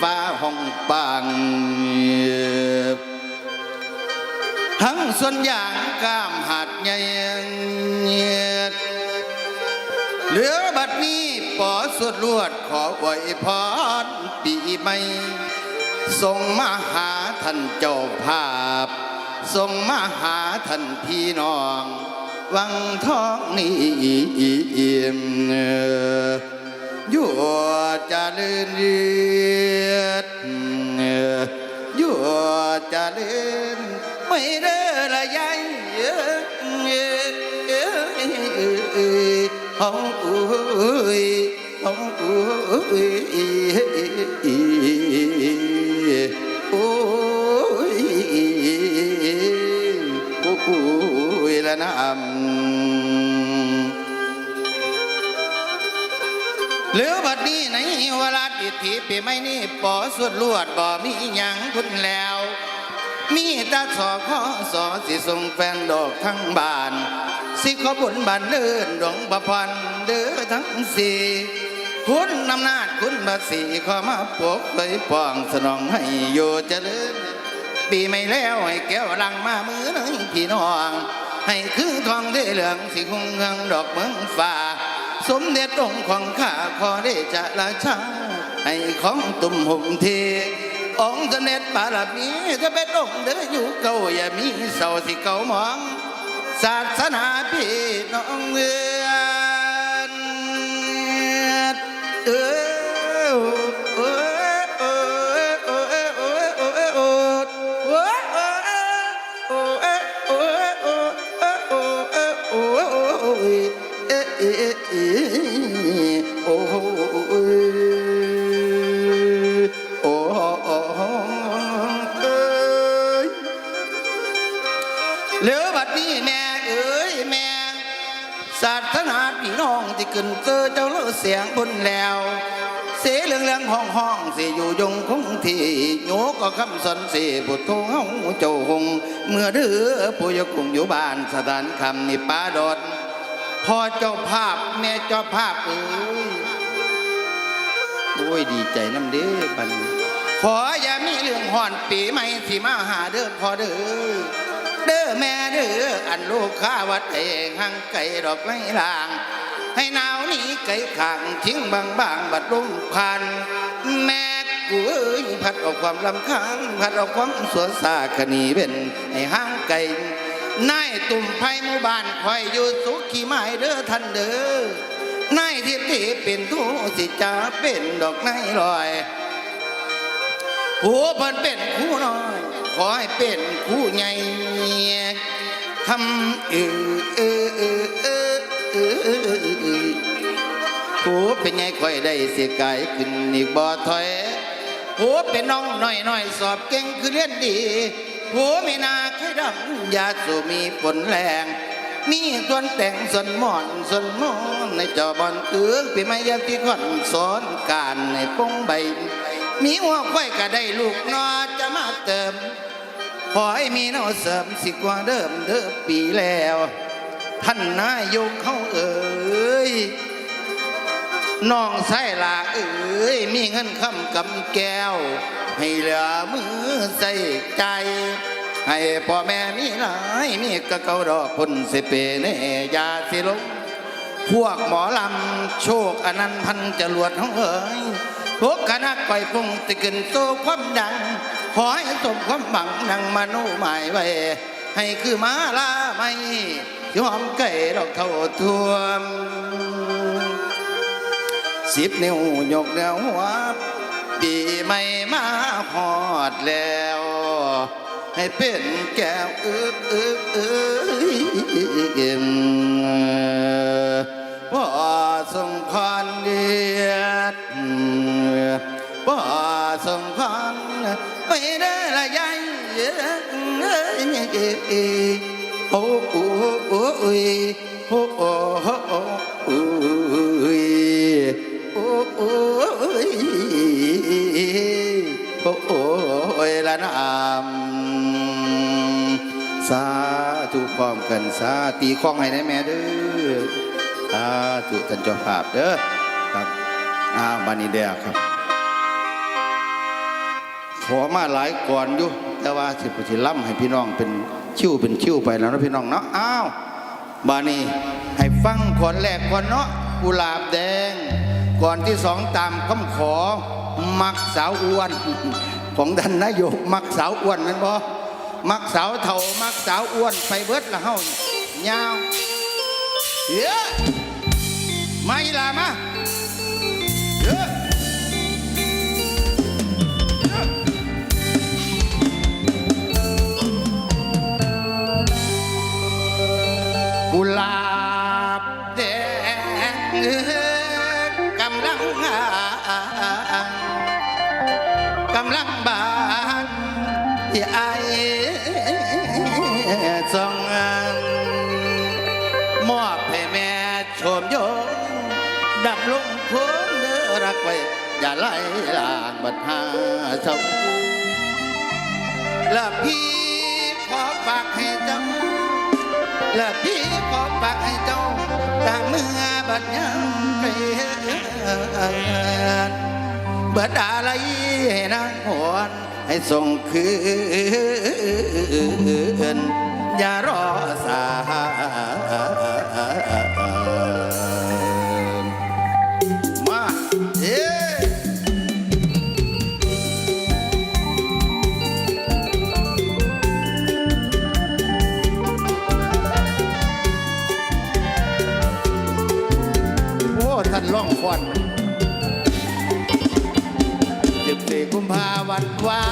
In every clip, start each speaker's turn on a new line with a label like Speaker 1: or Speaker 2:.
Speaker 1: ฟ้าห้องปางทั้งส่วนอย่างกามหาดใหญ่เหลือบัดนี้ปอสวดลวดขอไว้พรปีใหม่ส่งมาหาท่านเจ้าภาพส่งมาหาท่านพี่น้อง วังท้องนี้อิ่มอ ยู่เจะเลื่นเลือดยู่เจะเลื่นไม่เด้อละยายเอ้ยเอ้ยเอ้ยเอ้ยเอ้ยเอ้ยเอ้ยโอ้ยโอ้ยละน้ำ เวลาดิถีปีไม่นี่ปอสวดลวดบ่มีหยังคุณแล้ว มีตาสอข้อสอสิส่งแฟนดอกทั้งบ้าน สิขอบุญบานเดินดงประพันเด้อทั้งสี่คุณนำนาจคุณบาสีขอมาปกเคยป้องสนองให้อยู่เจริญปีไม่แล้วให้แก้วลังมามือนึงพี่น้อง ให้คือทองได้เหลืองสิคงเงงดอกเมืองฟ้า สมเด็จองค์ของข้าขอได้จะละชา ให้ของตุ่มหุ่มเทองค์เสด็จปารมีจะเป็นองค์เดืออยู่เก่าอย่ามีเศร้าสิเก่ามอง ศาสนาพี่น้องเงือนเออ เจอเจ้าเลือเสียงบนแล้ว เสียเรื่องเรื่องห้องห้องสิอยู่ยงคงที่โยก็คำสนสิบุตรโทเฮาเจ้าหงเมื่อเดือผู้ยกุงอยู่บ้านสถานคำนี่ป้าดอนพ่อเจ้าภาพแม่เจ้าภาพเอ้ยโอ้ยดีใจน้ำเด้อบันขออย่ามีเรื่องห่อนปีใหม่ที่มาหาเด้อพอเด้อเด้อแม่เด้ออันลูกข้าวัดเองหังไก่ดอกไม้ลาง ให้หนาวนี้ไก่ขังทิ้งบางบางบัดลุ่มพันแม่กูเอ้ยพัดออกความลำคาญพัดออกความสวนสาคณีเป็นให้ห้างไก่นายตุ่มไผ่หมู่บ้านคอยอยู่สุขขี่ไม้เด้อท่านเด้อนายที่ที่เป็นทูสิจะเป็นดอกไม้ลอยผัวเพิ่นเป็นคู่น้อย ขอให้เป็นคู่ใหญ่ทำเออเออเออ เออเออเออเออผัวเป็นไงค่อยได้เสียกายขึ้นอีกบ่ถอยผัวเป็นน้องหน้อยหน้อยสอบเก่งคือเรียนดีผัวไม่นาแค่ดำยาสูมีผลแรง มีส่วนแต่งส่วนหมอนส่วนมอนในจอบอลเตืองปีไม่ยามที่ขวัญสอนการในปงใบ มีหัวควายก็ได้ลูกนอจะมาเติมขอให้มีนอเสริมสิกว่าเดิมเด้อปีแล้ว ท่านนายกเขาเอ่ยน้องไส้ลาเอ่ยมีเงินคำกำแก้ว ให้เหลือมือใส่ใจ ให้พ่อแม่มีหลายมีกระเกาดอกพุ่นสิเปเนยาสิลงพวกหมอลำโชคอนันต์พันจรวดของเอ๋ยทุกคณะก่อยปงติกินโตความดัง ขอให้สมความหวังนังมโนหมายไว้ ให้คือมาลาไม่ ยอมไก่ดอกเท่าท่วมสิบนิ้วยกเดียวหัวปีไม่มาหอดแล้ว ให้เป็นแก้วอึกอึกอึกพ่อทรงพรเดียดพ่อทรงพรไม่ได้ละยายโอ้โอ้ ยโอ้โอ้โอ้ยโอ้โอ้ยโอ้โอ้ยละนามสาธุพร้อมกันสาตีข้องให้ได้แม่เด้อสาธุท่านเจ้าภาพเด้อครับอ้าวบานีเดียครับ ขอมาหลายก่อนอยู่แต่ว่าสิบปีล่ำให้พี่น้องเป็นชิวเป็นชิวไปแล้วนะพี่น้องเนาะอ้าว บานี่ให้ฟังขอนแรกก่อนเนาะกุหลาบแดง ก่อนที่สองตามคำขอ มักสาวอ้วน ของดันนายกมักสาวอ้วนมันบ่มักสาวเถ่ามักสาวอ้วนไปเบิดละเฮายาวเยอะไม่ละมา ที่จงมอบให้แม่ชมโยดับงคุ้มรักไว้ อย่าไลลางบัดหาสมและพี่ขอฝากให้เจ้าและพี่ขอฝากให้เจ้าต่เมื่อบัดยามเรียนบิดอะไรให้งหว ให้ส่งคืน อย่ารอสายุมภาวันวา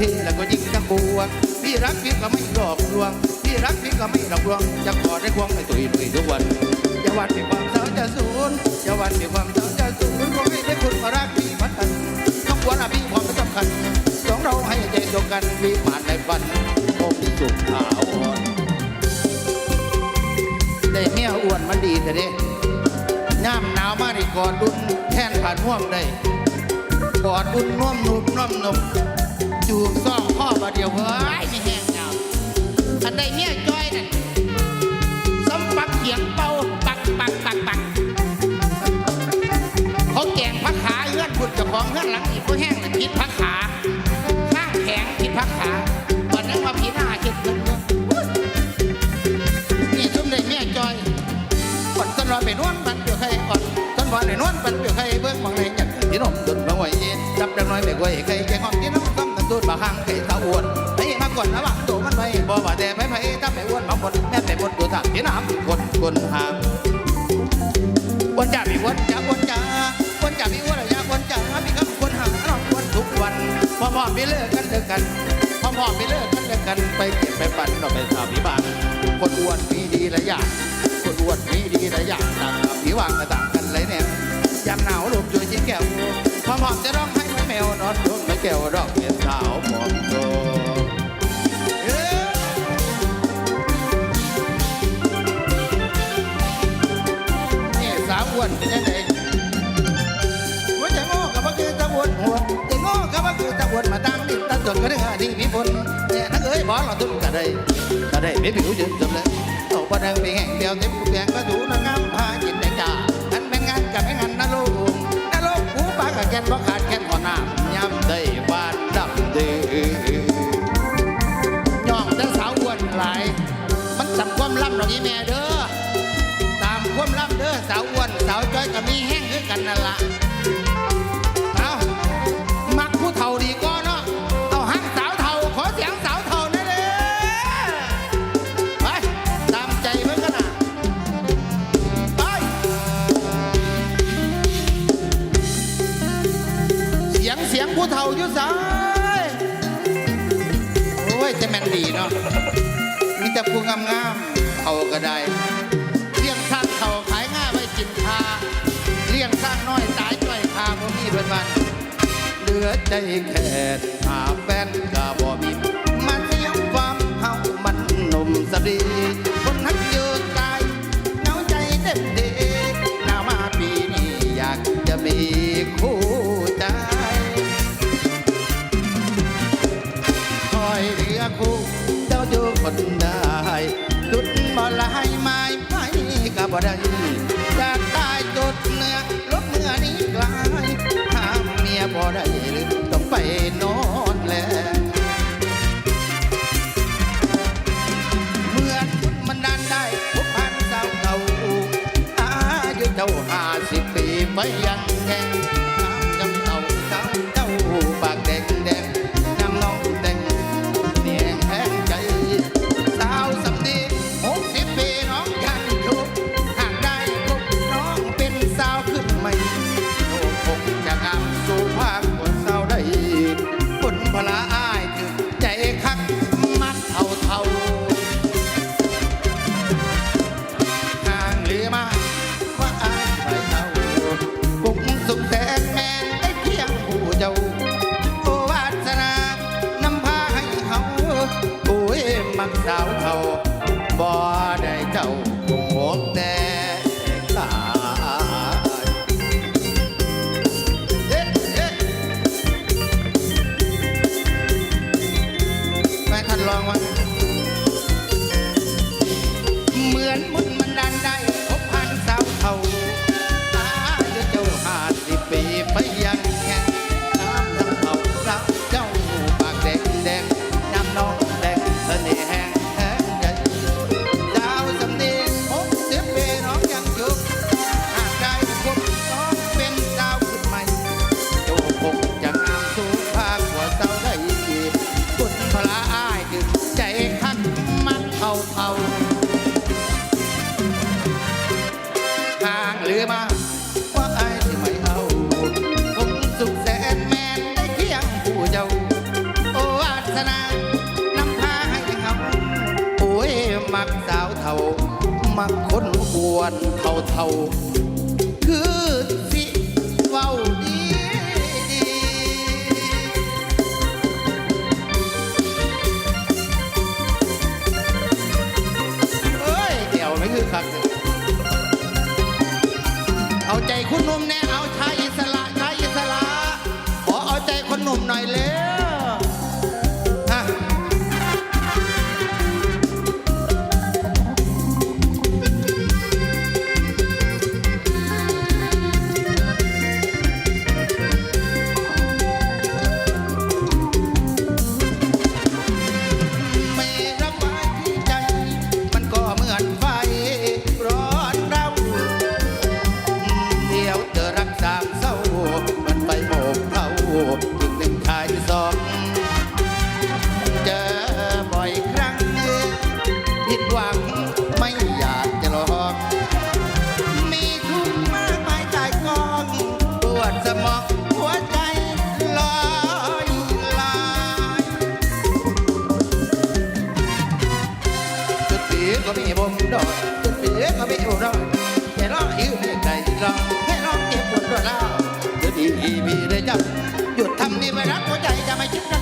Speaker 1: ทแล้วก็ยิ่งกังบัวพี่รักพี่ก็ไม่หลอกลวงพี่รักพี่ก็ไม่หลอกลวงจะขอได้ควงไม่ตุยตุยทุกวันอย่าวันมีความเศร้าจะสูญอย่าวันมีความเศร้าจะสูญขอให้ได้คุณมารักพี่พันกันต้องควรอะพี่ความสำคัญสองเราให้ใจตรงกันมีผ่านในฝันคงสุขขาวอ่อนได้เมียอ้วนมันดีแต่เด้ย่ามหนาวมาได้กอดดุนแท่นผ่านห่วมได้กอดดุนน่วมนุ่มน่อมนุ่ม จูบซ่องข้อบาเดียวเฮ้ยไม่แห้งยาอันใดเมียจ้อยน่ะสมปักเขียงเป่าปักปักปักปักเขาแกงพักขาเฮือนพุดเกับของเฮือนหลังอีกผู้แห้งเลยพิษพักขาข้างแข็งพิษพักขาตอนนั้นว่าพิษหน้าเจ็บเงินนี่ทุ่มได้เมียจอยก่อนต้นรอไปนวลปันเปลือกไข่ก่อนต้นบอไปนวลปันเปลือกไข่เบิ้งบางในอยากที่นมดุนบางไว้จับดังน้อยไปไว้ไข่แไข่ตาอ้วนไอ้มาก่อนระว่างตัวมันไปบ่ว่าแต่ไปไปถ้าไปอ้วนบางคนแม่ไปบนตัวถักที่น้ำคนคนหามวันจ่าพี่วันจ่าวันจ่าวันจ่าพี่วันอยากวันจ่าพี่ครับคนหาเราวนทุกวันพอพอไม่เลิกกันเลิกกันพอพอไม่เลิกกันเลิกกันไปเก็บไปปั่นเราไปสาวพิบาลคนอ้วนมีดีหลายอย่างคนอ้วนมีดีหลายอย่างต่างกับผิวางก็ต่างกันหลยแนวยามหนาวลมช่ยชิ้นแก้วพอพอจะร้องให้ แมวนอนดวงไม่แก้วร้องเห็นสาวหมองโตเนี่สาวอ้วนเป็นยังไงหัวใจโง่กับว่าคือตะอ้วนหัวใจโง่กับว่าคือตะอ้วนมาตั้งดินตั้งจนก็ได้หาดีมีผลเนี่ยนักเอ้ยบอกเราทุกกะได้กะได้ไม่ผิวยืนจำเลยเอาประดังไปแห่งเดียวเต็มแดงก็ดูนางงามพาจิน อ้ยจะแม่นดีเนาะมีแต่ผู้งามๆเขาก็ได้เลี้ยงสร้างเขาขายง่ายไว้กินคาเลี้ยงสร้างน้อยตายจ้อยคาบ่มีเพิ่นวันเหลือใจแค่หาแฟนกะบ่มีมันเสียงความเฮามันหนุ่มสตรี บ่ได้อยากได้จุดเนื้อลบเมื่อนี้กลายห้ามเมียบ่ได้หรือต้องไปนอนแล้วเมื่อคุณมันดันได้พบพันสาวเก่าอายุเจ้าห้าสิบปีไปยังแง นานำพาให้เฮาโอ้ย มักสาวเท่า มักคนอวนเท่าเท่า คือสิเว้าดีดีเอ้ย เดี๋ยวไม่คือคักเลยเอาใจคุณหนุ่มแน่เอาชายอิสระชายอิสระ ขอเอาใจคนหนุ่มหน่อยเร็ว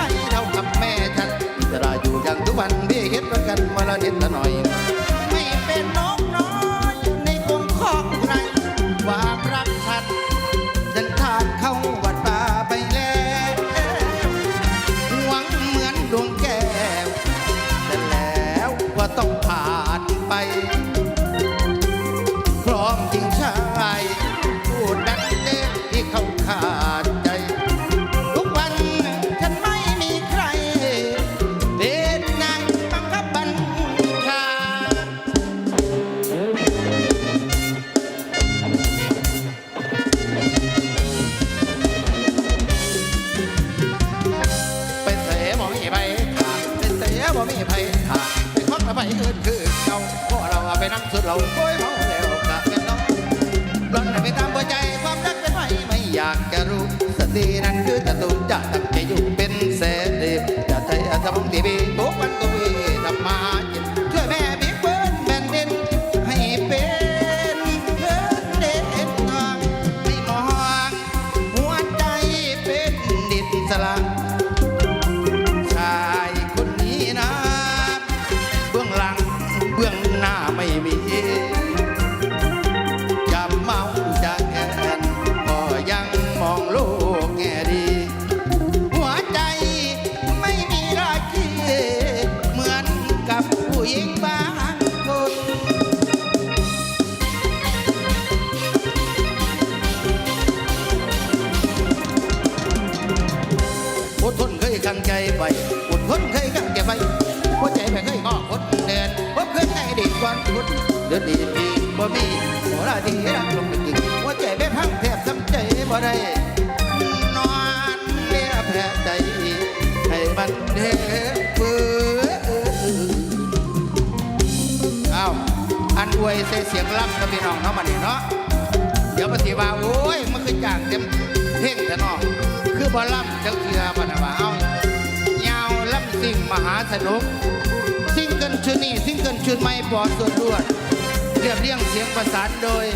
Speaker 1: จะไม่คิดจะใครเท่า บ่มีไปขาดไปเสบ่มีไปทางไปคบกับไปอื่นคือเราพวกเราเอาไปนั่งสุดเราโอยเมาแล้วกะเงินน้องหล่นไปตามหัวใจความรักเป็นไม่ไม่อยากจะรู้สตินั้นคือตะตุนจะตั้งใจอยู่เป็นแสนเดียจะใจอาสมองทีวีทุกวันก็วี เดินดีดีบ่มีหัวราดีรักลงจริงหัวใจไม่พังแทบทำใจบ่ได้นอนเลียแผลใจให้มันเด้เปื้ออ้าวอันอวยใส่เสียงล่ำกับพี่น้องเนาะมาเนี่เนาะเดี๋ยวปฏิว่าโอ้ยมันคือจางเต็มเพ่งแต่นอคือบอล่ำจ้าเชือปนว่าเอายาวลำสิ่งมหาสนุก ซิงเกิลชุดนี้ซิงเกิลชุดใหม่ปอดสวนรวด เรียบเรียงเสียงประสานโดย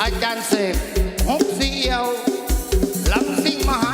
Speaker 1: อาจารย์เสกฮกเสียวลำซิ่งมหา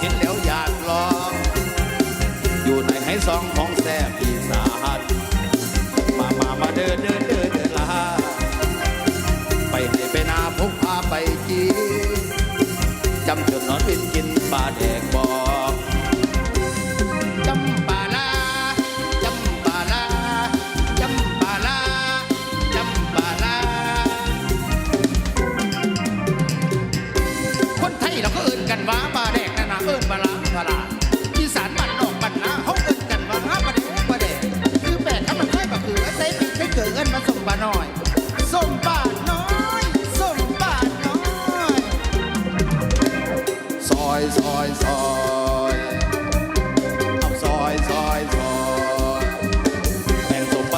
Speaker 1: 您了解。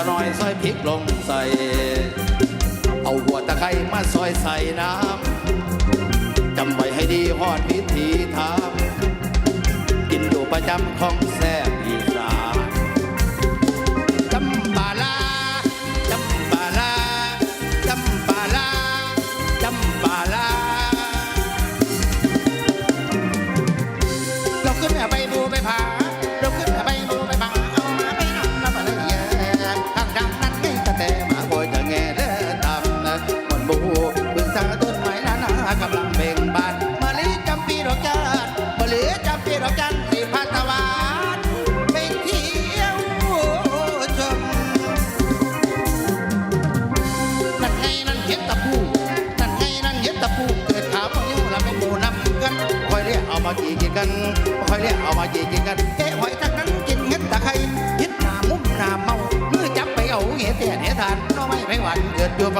Speaker 1: หน่อยซอยพริกลงใส่ เอาหัวตะไคร้มาซอยใส่น้ำจำไว้ให้ดีหอดวิธีทำกินดูประจำของแซ่บ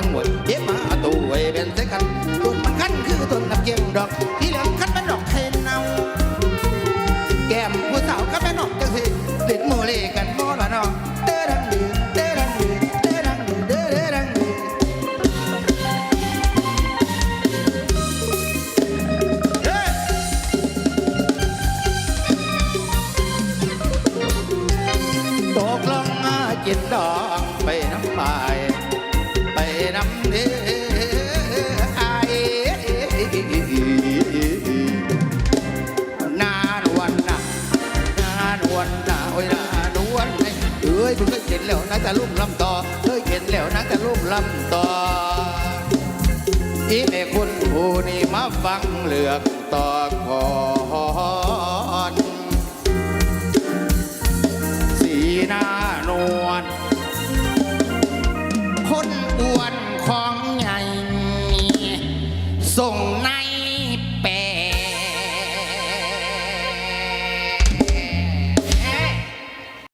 Speaker 1: บังหมวเย็บมาตัวไอ้เป็นเสกันต้นมันขันคือต้นนับเกียงดอกที่เหลือขันเป็นดอกเทนเอาแก้มผู้สาวคันป็นดอกจังสิเล่โมเลกันบ่ละนองเต้ดังดื้อเต้ดังดื้อเต้ดังดื้อเดังดื้ตกลงจิตดองไปน้ำลาย นำเด้อหน้านวลนหน้าโอ้ยหานวลเอ้ยเอ้ยคุณเคยเห็นแล้วนะแต่ลุ่มลำต่อเคยเห็นแล้วนะแต่ลุ่มลำต่ออีแม่คุณผู้นี้มาฟังเลือกต่อคอ ส่ง